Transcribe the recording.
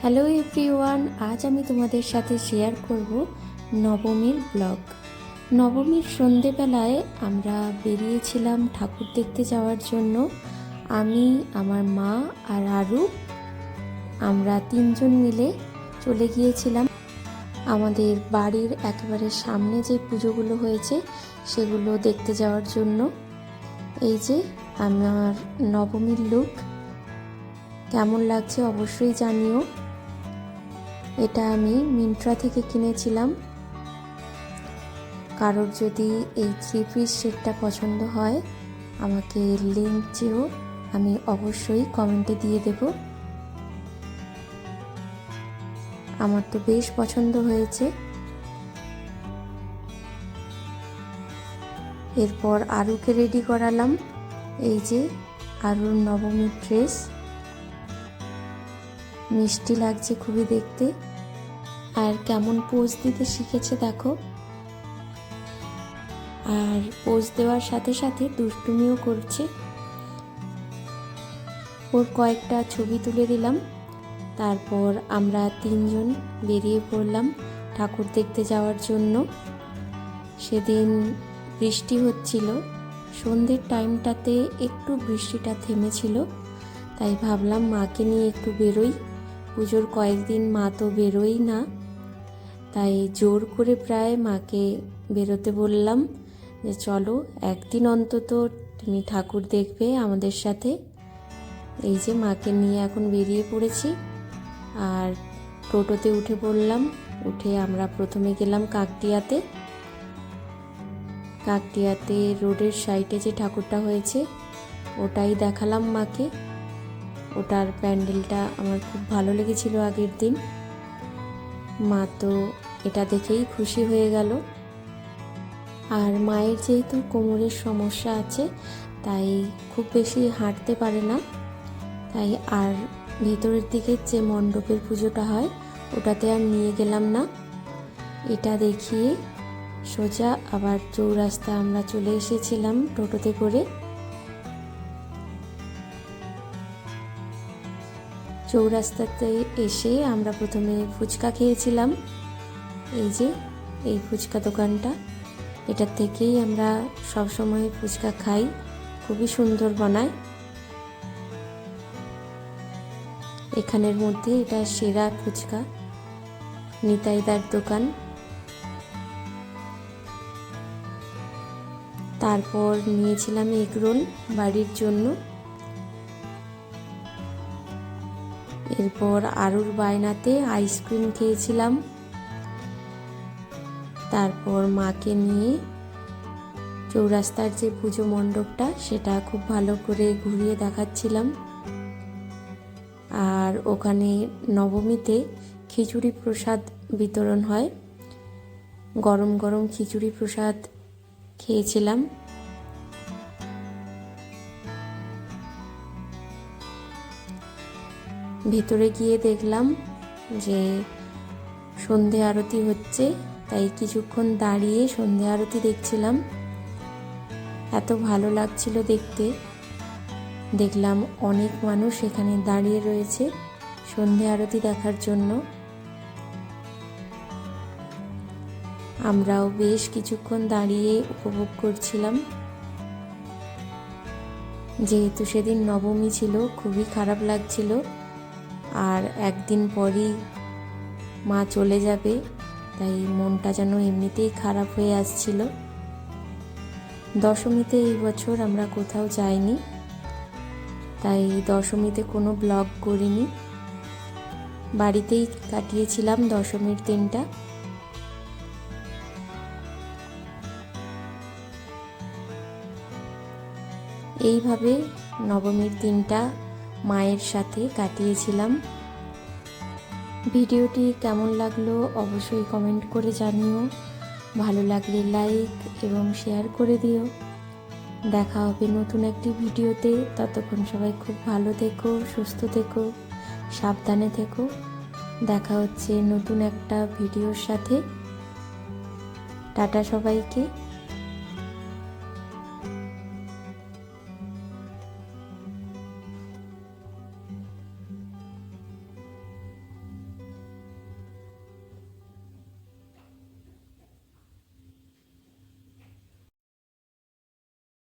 Hello everyone আজ আমি তোমাদের সাথে শেয়ার করব নবমীর ব্লগ নবমীর সন্ধেবেলায় আমরা বেরিয়েছিলাম ঠাকুর দেখতে যাওয়ার জন্য। আমি, আমার মা আর আরু, আমরা তিনজন মিলে চলে গিয়েছিলাম। আমাদের বাড়ির একেবারে সামনে যে পুজোগুলো হয়েছে, সেগুলো দেখতে যাওয়ার জন্য। এই যে, আমার নবমীর লুক কেমন লাগছে অবশ্যই জানিও। এটা আমি মিন্ট্রা থেকে কিনেছিলাম। কারোর যদি এই থ্রি পিস সেটটা পছন্দ হয়, আমাকে লিঙ্ক চেয়েও আমি অবশ্যই কমেন্টে দিয়ে দেব। আমার তো বেশ পছন্দ হয়েছে। এরপর আরুকে রেডি করালাম। এই যে আরুর নবমীর ড্রেস মিষ্টি লাগছে খুবই দেখতে। আর কেমন পোজ দিতে শিখেছে দেখো। আর পোজ দেওয়ার সাথে সাথে দুষ্টুমিও করছে। ওর কয়েকটা ছবি তুলে দিলাম। তারপর আমরা তিনজন বেরিয়ে পড়লাম ঠাকুর দেখতে যাওয়ার জন্য। সেদিন বৃষ্টি হচ্ছিল। সন্ধ্যের টাইমটাতে একটু বৃষ্টিটা থেমেছিল। তাই ভাবলাম মাকে নিয়ে একটু বেরোই। পুজোর কয়েকদিন মা তো বেরোই না। তাই জোর করে প্রায় মাকে বেরোতে বললাম যে, চলো, একদিন অন্তত তুমি ঠাকুর দেখবে আমাদের সাথে। এই যে মাকে নিয়ে এখন বেরিয়ে পড়েছি। আর টোটোতে উঠে পড়লাম উঠে আমরা প্রথমে গেলাম কাকটিয়াতে কাকটিয়াতে রোডের সাইডে যে ঠাকুরটা হয়েছে, ওটাই দেখালাম মাকে। ওটার প্যান্ডেলটা আমার খুব ভালো লেগেছিল আগের দিন। মা তো এটা দেখেই খুশি হয়ে গেল। আর মায়ের যেহেতু কোমরের সমস্যা আছে, তাই খুব বেশি হাঁটতে পারে না। তাই আর ভেতরের দিকে যে মণ্ডপের পুজোটা হয়, ওটাতে আর নিয়ে গেলাম না। এটা দেখিয়ে সোজা আবার চৌরাস্তা আমরা চলে এসেছিলাম টোটোতে করে। চৌরাস্তাতে এসে আমরা প্রথমে ফুচকা খেয়েছিলাম। এই যে, এই ফুচকা দোকানটা। এটার থেকেই আমরা সবসময় ফুচকা খাই। খুবই সুন্দর বানায়। এখানের মধ্যে এটা সেরা ফুচকা। নিতাইদার দোকান। তারপর নিয়েছিলাম এগরোল বাড়ির জন্য। এরপর আরুর বায়নাতে আইসক্রিম খেয়েছিলাম। তারপর মাকে নিয়ে চৌরাস্তার যে পুজো মণ্ডপটা, সেটা খুব ভালো করে ঘুরিয়ে দেখাচ্ছিলাম। আর ওখানে নবমীতে খিচুড়ি প্রসাদ বিতরণ হয়। গরম গরম খিচুড়ি প্রসাদ খেয়েছিলাম। ভেতরে গিয়ে দেখলাম যে সন্ধে আরতি হচ্ছে, তাই কিছুক্ষণ দাঁড়িয়ে সন্ধে আরতি দেখছিলাম। এত ভালো লাগছিল দেখতে। দেখলাম অনেক মানুষ এখানে দাঁড়িয়ে রয়েছে সন্ধে আরতি দেখার জন্য। আমরাও বেশ কিছুক্ষণ দাঁড়িয়ে উপভোগ করছিলাম। যেহেতু সেদিন নবমী ছিল, খুবই খারাপ লাগছিল। আর একদিন পরই মা চলে যাবে, তাই মনটা যেন এমনিতেই খারাপ হয়ে আসছিল। দশমীতে এই বছর আমরা কোথাও যাইনি, তাই দশমীতে কোনো ব্লগ করিনি। বাড়িতেই কাটিয়েছিলাম দশমীর দিনটা। এইভাবে নবমীর দিনটা মায়ের সাথে কাটিয়েছিলাম। ভিডিওটি কেমন লাগল অবশ্যই কমেন্ট করে জানিও। ভালো লাগলে লাইক এবং শেয়ার করে দিও। দেখা হবে নতুন একটি ভিডিওতে। ততক্ষণ সবাই খুব ভালো থেকো, সুস্থ থেকো, সাবধানে থেকো। দেখা হচ্ছে নতুন একটা ভিডিওর সাথে। টাটা সবাইকে।